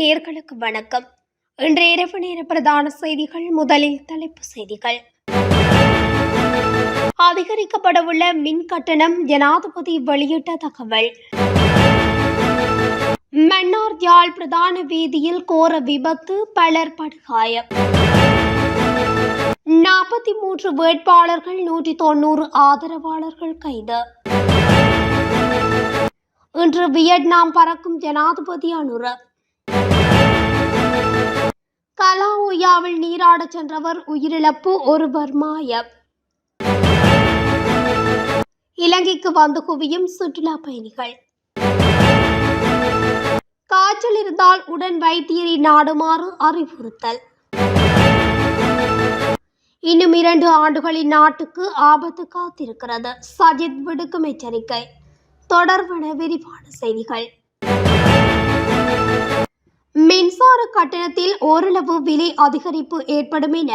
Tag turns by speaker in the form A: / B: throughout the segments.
A: நேர்களுக்கு வணக்கம். இன்று இரவு நேர பிரதான செய்திகள் முதலில் தலைப்பு செய்திகள். அதிகரிக்கப்படவுள்ள மின் கட்டணம் ஜனாதிபதி வெளியிட்ட தகவல். மன்னார் யாழ் பிரதான வீதியில் கோர விபத்து பலர் படுகாயம். நாற்பத்தி மூன்று வேட்பாளர்கள் நூற்றி தொண்ணூறு ஆதரவாளர்கள் கைது. இன்று வியட்நாம் பறக்கும் ஜனாதிபதி அனுர. கலாஓயாவில் நீராடச் சென்றவர் உயிரிழப்பு ஒருவர் மாயம் இலங்கைக்கு வந்து குவியும் சுற்றுலா பயணிகள். காய்ச்சல் இருந்தால் உடன் வைத்தியரை நாடுமாறு அறிவுறுத்தல். இன்னும் இரண்டு ஆண்டுகளின் நாட்டுக்கு ஆபத்து காத்திருக்கிறது. சஜித் விடுக்கும் எச்சரிக்கை. தொடர்பான விரிவான செய்திகள். மின்சார கட்டணத்தில் ஓரளவு விலை அதிகரிப்பு ஏற்படும் என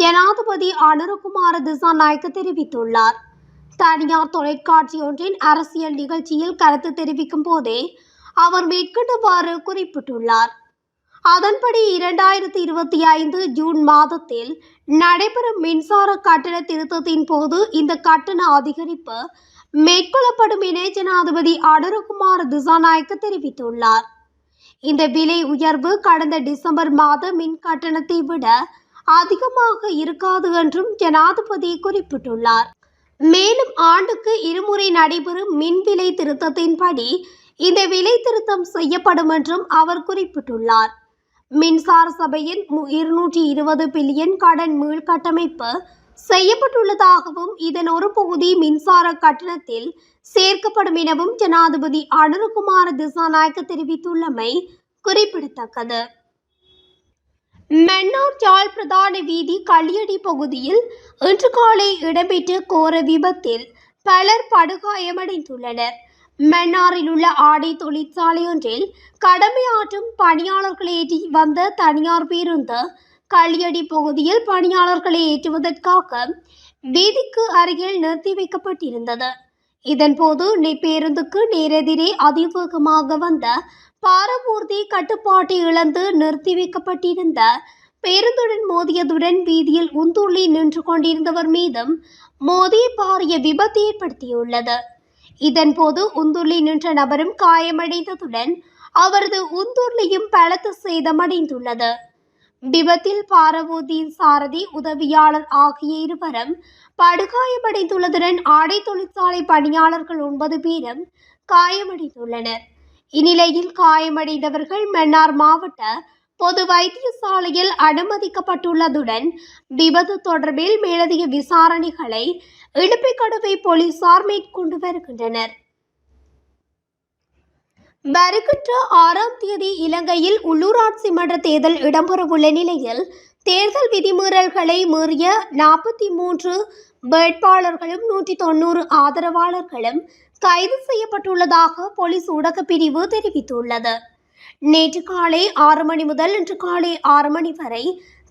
A: ஜனாதிபதி அனுரகுமார திசாநாயக்க தெரிவித்துள்ளார். தனியார் தொலைக்காட்சி ஒன்றின் அரசியல் நிகழ்ச்சியில் கருத்து தெரிவிக்கும் போதே அவர் மேற்கொண்டவாறு குறிப்பிட்டுள்ளார். அதன்படி இரண்டாயிரத்தி இருபத்தி ஐந்து ஜூன் மாதத்தில் நடைபெறும் மின்சார கட்டண திருத்தத்தின் போது இந்த கட்டண அதிகரிப்பு மேற்கொள்ளப்படும் என ஜனாதிபதி அனுரகுமார் திசாநாயக்க தெரிவித்துள்ளார். இந்த விலை உயர்வு கடந்த டிசம்பர் மாத மின் கட்டணத்தை விட அதிகமாக இருக்காது என்றும் ஜனாதிபதி குறிப்பிட்டுள்ளார். மேலும் ஆண்டுக்கு இருமுறை நடைபெறும் மின் விலை திருத்தத்தின்படி இந்த விலை திருத்தம் செய்யப்படும் என்றும் அவர் குறிப்பிட்டுள்ளார். மின்சார சபையின் இருநூற்றி இருபது பில்லியன் கடன் மீள்கட்டமைப்பு செய்யப்பட்டுள்ளதாகவும் இதன் ஒரு பகுதி மின்சார கட்டணத்தில் சேர்க்கப்படும் எனவும் ஜனாதிபதி அனுருகுமார திசாநாயக்க தெரிவித்துள்ளமை குறிப்பிடத்தக்கது. மன்னார் ஜாழ் பிரதான வீதி களியடி பகுதியில் இன்று காலை இடம்பெற்ற கோர விபத்தில் பலர் படுகாயமடைந்துள்ளனர். மன்னாரில் உள்ள ஆடை தொழிற்சாலை ஒன்றில் கடமையாற்றும் பணியாளர்களை ஏற்றி வந்த தனியார் பேருந்து களியடி பகுதியில் பணியாளர்களை ஏற்றுவதற்காக வீதிக்கு அருகில் நிறுத்தி வைக்கப்பட்டிருந்தது. இதன்போது பேருந்துக்கு நேரெதிரே அதிவேகமாக வந்த பாரபூர்த்தி கட்டுப்பாட்டை இழந்து நிறுத்தி வைக்கப்பட்டிருந்த பேருந்துடன் மோதியதுடன் வீதியில் உந்துள்ளி நின்று கொண்டிருந்தவர் மீதும் மோதி பாரிய விபத்து ஏற்படுத்தியுள்ளது. இதன்போது உந்துள்ளி நின்ற நபரும் காயமடைந்ததுடன் அவரது உந்துள்ளியும் பலத்த சேதமடைந்துள்ளது. விபத்தில் பாரபூதியின் சாரதி உதவியாளர் ஆகிய இருவரும் படுகாயமடைந்துள்ளதுடன் ஆடை தொழிற்சாலை பணியாளர்கள் ஒன்பது பேரும் காயமடைந்துள்ளனர். இந்நிலையில் காயமடைந்தவர்கள் மன்னார் மாவட்ட பொது வைத்தியசாலையில் அனுமதிக்கப்பட்டுள்ளதுடன் விபத்து தொடர்பில் மேலதிக விசாரணைகளை இடுப்பிக்கடுவை போலீசார் மேற்கொண்டு வருகின்றனர். வருகின்ற ஆறாம் தேதி இலங்கையில் உள்ளூராட்சி மன்ற தேர்தல் இடம்பெறவுள்ள நிலையில் தேர்தல் விதிமீறல்களை மீறிய நாற்பத்தி மூன்று வேட்பாளர்களும் நூற்றி தொண்ணூறு ஆதரவாளர்களும் கைது செய்யப்பட்டுள்ளதாக போலீஸ் ஊடகப் பிரிவு தெரிவித்துள்ளது. நேற்று காலை ஆறு மணி முதல் இன்று காலை ஆறு மணி வரை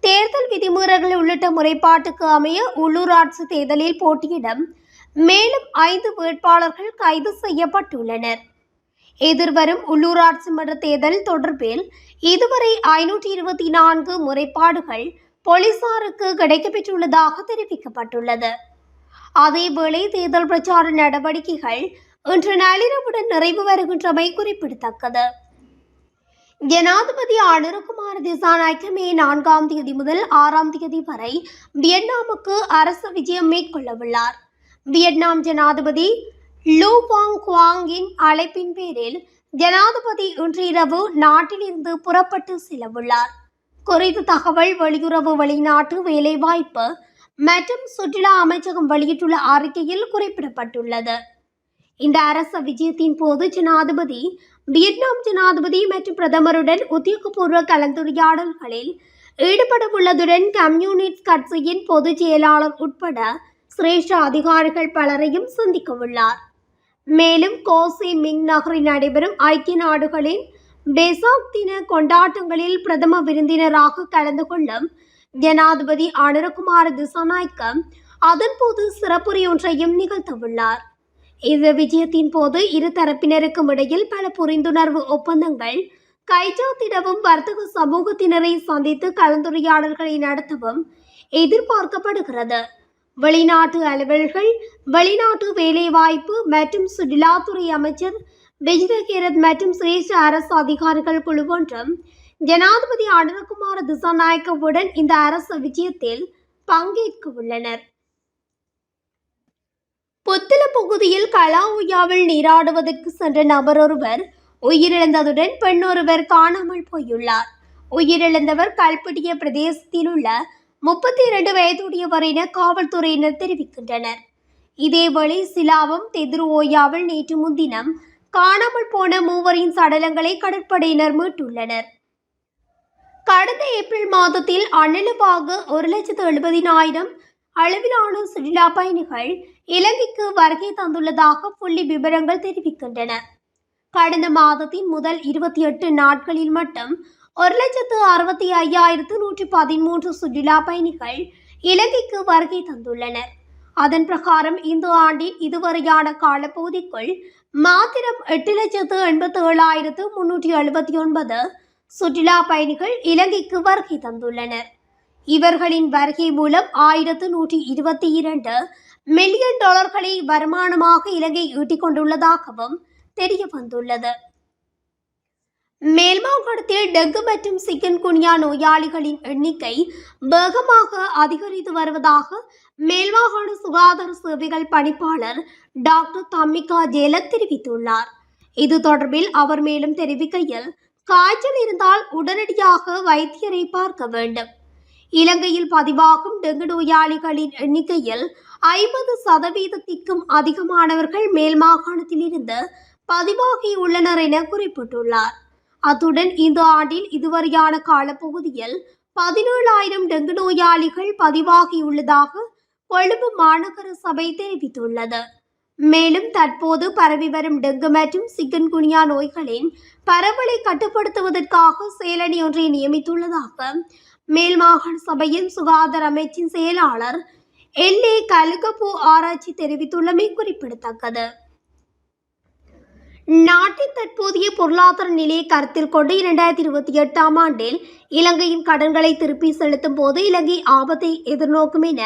A: தேர்தல் விதிமீறல்கள் உள்ளிட்ட முறைப்பாட்டுக்கு அமைய உள்ளூராட்சி தேர்தலில் போட்டியிடும் மேலும் ஐந்து வேட்பாளர்கள் கைது செய்யப்பட்டுள்ளனர். எதிர்வரும் உள்ளூராட்சி மன்ற தேர்தல் தொடர்பில் இதுவரை ஐநூற்றி இருபத்தி நான்கு முறைப்பாடுகள் போலீசாருக்கு கிடைக்கப்பெற்றுள்ளதாக தெரிவிக்கப்பட்டுள்ளது. அதேவேளை தேர்தல் பிரச்சார நடவடிக்கைகள் இன்று நள்ளிரவுடன் நிறைவு வருகின்றமை குறிப்பிடத்தக்கது. ஜனாதிபதி அனுரகுமார் திசாநாயக்க மே நான்காம் தேதி முதல் ஆறாம் தேதி வரை வியட்நாமுக்கு அரசு விஜயம் மேற்கொள்ளவுள்ளார். வியட்நாம் ஜனாதிபதி லூ வாங் குவாங்கின் அழைப்பின் பேரில் ஜனாதிபதி இன்றிரவு நாட்டிலிருந்து புறப்பட்டு செல்லவுள்ளார். குறித்த தகவல் வெளியுறவு வெளிநாட்டு வேலைவாய்ப்பு மற்றும் சுற்றுலா அமைச்சகம் வெளியிட்டுள்ள அறிக்கையில் குறிப்பிடப்பட்டுள்ளது. இந்த அரச விஜயத்தின் போது ஜனாதிபதி வியட்நாம் ஜனாதிபதி மற்றும் பிரதமருடன் உத்தியோகபூர்வ கலந்துரையாடல்களில் ஈடுபடவுள்ளதுடன் கம்யூனிஸ்ட் கட்சியின் பொதுச் செயலாளர் உட்பட சிரேஷ்ட அதிகாரிகள் பலரையும் சந்திக்கவுள்ளார். மேலும் கோசி மிங் நகரில் நடைபெறும் ஐக்கிய நாடுகளின் பெசாக் தின கொண்டாட்டங்களில் பிரதம விருந்தினராக கலந்து கொள்ளும் ஜனாதிபதி அனுரகுமார் திசாநாயக்கம் அதன்போது சிறப்புரையொன்றையும் நிகழ்த்தவுள்ளார். இந்த விஜயத்தின் போது இரு தரப்பினருக்கும் இடையில் பல புரிந்துணர்வு ஒப்பந்தங்கள் கைச்சாத்திடவும் வர்த்தக சமூகத்தினரை சந்தித்து கலந்துரையாடல்களை நடத்தவும் எதிர்பார்க்கப்படுகிறது. வெளிநாட்டு அலுவல்கள் வெளிநாட்டு வேலைவாய்ப்பு மற்றும் சுற்றுலாத்துறை அமைச்சர் விஜித கேரத் மற்றும் சிரேஷ்ட அரசு அதிகாரிகள் குழு ஒன்றும் ஜனாதிபதி அனுரகுமார திசாநாயக்கவுடன் இந்த அரசு விஜயத்தில் பங்கேற்க உள்ளனர் புத்தள பகுதியில் கலாவுயாவில் நீராடுவதற்கு சென்ற நபர் ஒருவர் உயிரிழந்ததுடன் பெண்ணொருவர் காணாமல் போயுள்ளார். உயிரிழந்தவர் கல்பட்டிய பிரதேசத்தில் உள்ள முப்பத்தி இரண்டு வயதுடையவர் என காவல்துறையினர் தெரிவிக்கின்றனர். இதேவேளை சிலாவம் தெதுருவோயாவில் நேற்று முன்தினம் காணாமல் போன மூவரின் சடலங்களை கடற்படையினர் மீட்டுள்ளனர். கடந்த ஏப்ரல் மாதத்தில் அன்னலுவாக ஒரு லட்சத்து எழுபதினாயிரம் அளவிலான சுற்றுலா பயணிகள் இலங்கைக்கு வருகை தந்துள்ளதாக புள்ளி விவரங்கள் தெரிவிக்கின்றன. கடந்த மாதத்தின் முதல் இருபத்தி எட்டு நாட்களில் மட்டும் ஒரு லட்சத்து அறுபத்தி ஐயாயிரத்து நூற்றி பதிமூன்று சுற்றுலா பயணிகள் இலங்கைக்கு வருகை தந்துள்ளனர். அதன் பிரகாரம் இந்த ஆண்டின் இதுவரையான காலப்பகுதிக்குள் மாத்திரம் எட்டு லட்சத்து எண்பத்தி ஏழாயிரத்து முன்னூற்றி எழுபத்தி ஒன்பது சுற்றுலா பயணிகள் இலங்கைக்கு வருகை தந்துள்ளனர். இவர்களின் வருகை மூலம் ஆயிரத்து நூற்றி இருபத்தி இரண்டு மில்லியன் டாலர்களை வருமானமாக இலங்கை ஈட்டிக் கொண்டுள்ளதாகவும் தெரிய வந்துள்ளது மேல்மாகாணத்தில் டெங்கு மற்றும் சிக்கன் குனியா நோயாளிகளின் எண்ணிக்கை வேகமாக அதிகரித்து வருவதாக மேல்மாகாண சுகாதார சேவைகள் பணிப்பாளர் டாக்டர் தம்மிகா ஜேல தெரிவித்துள்ளார். இது தொடர்பில் அவர் மேலும் தெரிவிக்கையில் காய்ச்சல் இருந்தால் உடனடியாக வைத்தியரை பார்க்க வேண்டும். இலங்கையில் பதிவாகும் டெங்கு நோயாளிகளின் எண்ணிக்கையில் ஐம்பது சதவீதத்திற்கும் அதிகமானவர்கள் மேல் மாகாணத்திலிருந்து பதிவாகியுள்ளனர் என குறிப்பிட்டுள்ளார். அத்துடன் இந்த ஆண்டில் இதுவரையான காலப்பகுதியில் பதினேழாயிரம் டெங்கு நோயாளிகள் பதிவாகியுள்ளதாக கொழும்பு மாநகர சபை தெரிவித்துள்ளது. மேலும் தற்போது பரவி வரும் டெங்கு மற்றும் சிக்கன்குனியா நோய்களின் பரவலை கட்டுப்படுத்துவதற்காக செயலணி ஒன்றை நியமித்துள்ளதாக மேல் மாகாண சபையின் சுகாதார அமைச்சின் செயலாளர் எல் ஏ கலுகப்பூ ஆராய்ச்சி தெரிவித்துள்ளமை குறிப்பிடத்தக்கது. நாட்டின் தற்போதைய பொருளாதார நிலையை கருத்தில் கொண்டு இரண்டாயிரத்தி இருபத்தி எட்டாம் ஆண்டில் இலங்கையின் கடன்களை திருப்பி செலுத்தும் போது இலங்கை ஆபத்தை எதிர்நோக்கும் என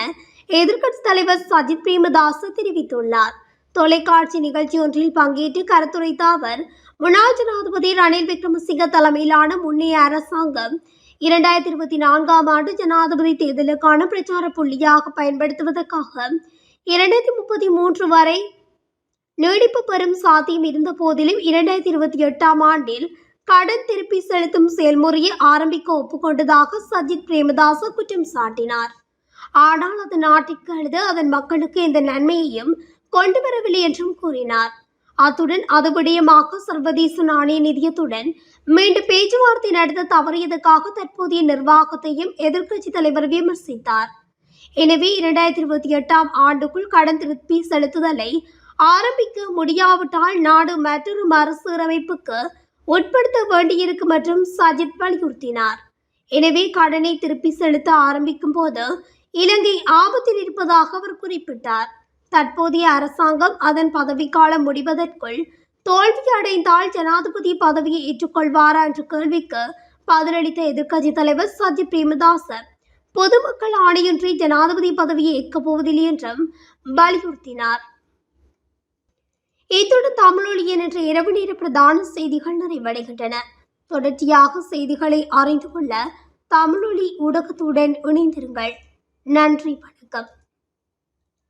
A: எதிர்க்கட்சி தலைவர் சஜித் பிரேமதாஸ் தெரிவித்துள்ளார். தொலைக்காட்சி நிகழ்ச்சி ஒன்றில் பங்கேற்று கருத்துரைத்த அவர் முன்னாள் ஜனாதிபதி ரணில் விக்ரமசிங்க தலைமையிலான முன்னைய அரசாங்கம் இரண்டாயிரத்தி இருபத்தி நான்காம் ஆண்டு ஜனாதிபதி தேர்தலுக்கான பிரச்சார புள்ளியாக பயன்படுத்துவதற்காக இரண்டாயிரத்தி முப்பத்தி மூன்று வரை நீடிப்பு பெறும் சாத்தியம் இருந்த போதிலும் இரண்டாயிரத்தி இருபத்தி எட்டாம் ஆண்டில் கடன் திருப்பி செலுத்தும் செயல்முறையை ஆரம்பிக்க ஒப்புக்கொண்டதாக சஜித் பிரேமதாச குற்றம் சாட்டினார். ஆனால் அது நாட்டிற்கு அல்லது அதன் மக்களுக்கு எந்த நன்மையையும் கொண்டு வரவில்லை என்றும் கூறினார். அத்துடன் அது விடயமாக சர்வதேச நாணய நிதியத்துடன் மீண்டும் பேச்சுவார்த்தை நடத்த தவறியதற்காக தற்போதைய நிர்வாகத்தையும் எதிர்க்கட்சி தலைவர் விமர்சித்தார். எனவே இரண்டாயிரத்தி இருபத்தி எட்டாம் ஆண்டுக்குள் கடன் திருப்பி செலுத்துதலை ஆரம்பிக்க முடியாவிட்டால் நாடு மற்றொரு மறுசீரமைப்புக்கு உட்படுத்த வேண்டியிருக்கும் மற்றும் சஜித் வலியுறுத்தினார். எனவே கடனை திருப்பி செலுத்த ஆரம்பிக்கும் போது இலங்கை ஆபத்தில் இருப்பதாக அவர் குறிப்பிட்டார். தற்போதைய அரசாங்கம் அதன் பதவிக்காலம் முடிவதற்குள் தோல்வி அடைந்தால் ஜனாதிபதி பதவியை ஏற்றுக்கொள்வாரா என்ற கேள்விக்கு பதிலளித்த எதிர்க்கட்சி தலைவர் சஜித் பிரேமதாசர் பொதுமக்கள் ஆணையின்றி ஜனாதிபதி பதவியை ஏற்கப் போவதில்லை என்றும் வலியுறுத்தினார். இத்துடன் தமிழொலியன் என்ற இரவு நேர பிரதான செய்திகள் நிறைவடைகின்றன. தொடர்ச்சியாக செய்திகளை அறிந்து கொள்ள தமிழொலி ஊடகத்துடன் இணைந்திருங்கள். நன்றி வணக்கம்.